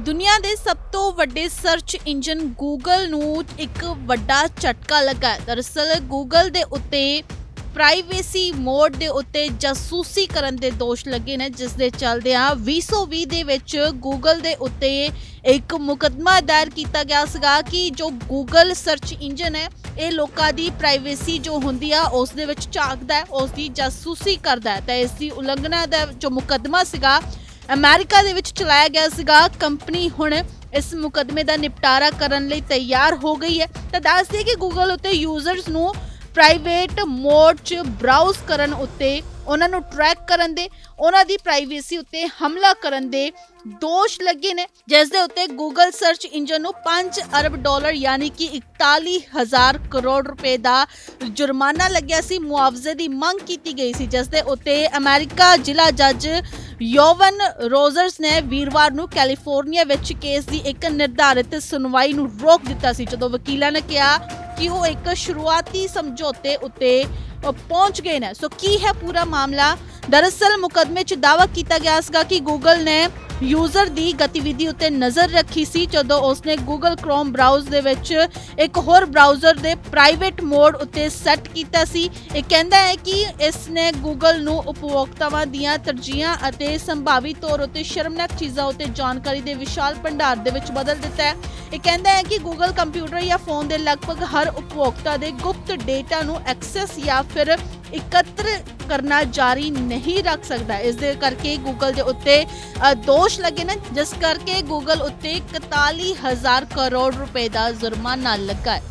ਦੁਨੀਆ ਦੇ ਸਭ ਤੋਂ ਵੱਡੇ ਸਰਚ ਇੰਜਨ ਗੂਗਲ ਨੂੰ ਇੱਕ ਵੱਡਾ ਝਟਕਾ ਲੱਗਾ ਹੈ। ਦਰਅਸਲ ਗੂਗਲ ਦੇ ਉੱਤੇ ਪ੍ਰਾਈਵੇਸੀ ਮੋਡ ਦੇ ਉੱਤੇ ਜਾਸੂਸੀ ਕਰਨ ਦੇ ਦੋਸ਼ ਲੱਗੇ ਨੇ, ਜਿਸ ਦੇ ਚੱਲਦਿਆਂ 2020 ਦੇ ਵਿੱਚ ਗੂਗਲ ਦੇ ਉੱਤੇ ਇੱਕ ਮੁਕੱਦਮਾ ਦਾਇਰ ਕੀਤਾ ਗਿਆ ਸੀਗਾ ਕਿ ਜੋ ਗੂਗਲ ਸਰਚ ਇੰਜਨ ਹੈ, ਇਹ ਲੋਕਾਂ ਦੀ ਪ੍ਰਾਈਵੇਸੀ ਜੋ ਹੁੰਦੀ ਆ, ਉਸ ਦੇ ਵਿੱਚ ਝਾਕਦਾ ਹੈ, ਉਸ ਦੀ ਜਾਸੂਸੀ ਕਰਦਾ ਹੈ। ਤਾਂ ਇਸ ਦੀ ਉਲੰਘਣਾ ਦਾ ਜੋ ਮੁਕੱਦਮਾ ਸੀਗਾ ਅਮਰੀਕਾ ਦੇ ਵਿੱਚ ਚਲਾਇਆ ਗਿਆ ਸੀਗਾ। ਕੰਪਨੀ ਹੁਣ ਇਸ ਮੁਕੱਦਮੇ ਦਾ ਨਿਪਟਾਰਾ ਕਰਨ ਲਈ ਤਿਆਰ ਹੋ ਗਈ ਹੈ। ਤਾਂ ਦੱਸਦੇ ਕਿ ਗੂਗਲ ਉੱਤੇ ਯੂਜ਼ਰਸ ਨੂੰ ਪ੍ਰਾਈਵੇਟ ਮੋਡ 'ਚ ਬਰਾਊਜ਼ ਕਰਨ ਉੱਤੇ ਉਹਨਾਂ ਨੂੰ ਟਰੈਕ ਕਰਨ ਦੇ, ਉਹਨਾਂ ਦੀ ਪ੍ਰਾਈਵੇਸੀ ਉੱਤੇ ਹਮਲਾ ਕਰਨ ਦੇ ਦੋਸ਼ ਲੱਗੇ ਨੇ ਜਿਸ ਦੇ ਉੱਤੇ ਗੂਗਲ ਸਰਚ ਇੰਜਨ ਨੂੰ 5 ਅਰਬ ਡਾਲਰ ਯਾਨੀ ਕਿ 41000 ਕਰੋੜ ਰੁਪਏ ਦਾ ਜੁਰਮਾਨਾ ਲੱਗਿਆ ਸੀ, ਮੁਆਵਜ਼ੇ ਦੀ ਮੰਗ ਕੀਤੀ ਗਈ ਸੀ ਜਿਸ ਦੇ ਉੱਤੇ ਅਮਰੀਕਾ ਜ਼ਿਲ੍ਹਾ ਜੱਜ ਯੋਵਨ ਰੋਜ਼ਰਸ ਨੇ ਵੀਰਵਾਰ ਨੂੰ ਕੈਲੀਫੋਰਨੀਆ ਵਿੱਚ ਕੇਸ ਦੀ ਇੱਕ ਨਿਰਧਾਰਿਤ ਸੁਣਵਾਈ ਨੂੰ ਰੋਕ ਦਿੱਤਾ ਸੀ, ਜਦੋਂ ਵਕੀਲਾਂ ਨੇ ਕਿਹਾ ਕਿ ਉਹ ਇੱਕ ਸ਼ੁਰੂਆਤੀ ਸਮਝੌਤੇ ਉੱਤੇ ਪਹੁੰਚ ਗਏ ਨੇ। ਸੋ ਕੀ ਹੈ ਪੂਰਾ ਮਾਮਲਾ? ਦਰਅਸਲ ਮੁਕਦਮੇ 'ਚ ਦਾਅਵਾ ਕੀਤਾ ਗਿਆ ਸੀਗਾ ਕਿ ਗੂਗਲ ਨੇ ਯੂਜ਼ਰ ਦੀ ਗਤੀਵਿਧੀ ਉੱਤੇ ਨਜ਼ਰ ਰੱਖੀ ਸੀ ਜਦੋਂ ਉਸਨੇ ਗੂਗਲ ਕ੍ਰੋਮ ਬ੍ਰਾਊਜ਼ ਦੇ ਵਿੱਚ ਇੱਕ ਹੋਰ ਬ੍ਰਾਊਜ਼ਰ ਦੇ ਪ੍ਰਾਈਵੇਟ ਮੋਡ ਉੱਤੇ ਸੈੱਟ ਕੀਤਾ ਸੀ। ਇਹ ਕਹਿੰਦਾ ਹੈ ਕਿ ਇਸ ਨੇ ਗੂਗਲ ਨੂੰ ਉਪਭੋਗਤਾਵਾਂ ਦੀਆਂ ਤਰਜੀਹਾਂ ਅਤੇ ਸੰਭਾਵੀ ਤੌਰ ਉੱਤੇ ਸ਼ਰਮਨਾਕ ਚੀਜ਼ਾਂ ਉੱਤੇ ਜਾਣਕਾਰੀ ਦੇ ਵਿਸ਼ਾਲ ਭੰਡਾਰ ਦੇ ਵਿੱਚ ਬਦਲ ਦਿੱਤਾ ਹੈ। ਇਹ ਕਹਿੰਦਾ ਹੈ ਕਿ ਗੂਗਲ ਕੰਪਿਊਟਰ ਜਾਂ ਫੋਨ ਦੇ ਲਗਭਗ ਹਰ ਉਪਭੋਗਤਾ ਦੇ ਗੁਪਤ ਡੇਟਾ ਨੂੰ ਐਕਸੈਸ ਜਾਂ ਫਿਰ ਇਕੱਤਰ ਕਰਨਾ ਜਾਰੀ ਨਹੀਂ ਰੱਖ ਸਕਦਾ। ਇਸ ਦੇ ਕਰਕੇ ਗੂਗਲ ਦੇ ਉੱਤੇ ਅ, ਦੋਸ਼ ਲੱਗੇ ਨੇ ਜਿਸ ਕਰਕੇ ਗੂਗਲ ਉੱਤੇ 41000 ਕਰੋੜ ਰੁਪਏ ਦਾ ਜੁਰਮਾਨਾ ਲੱਗਾ ਹੈ।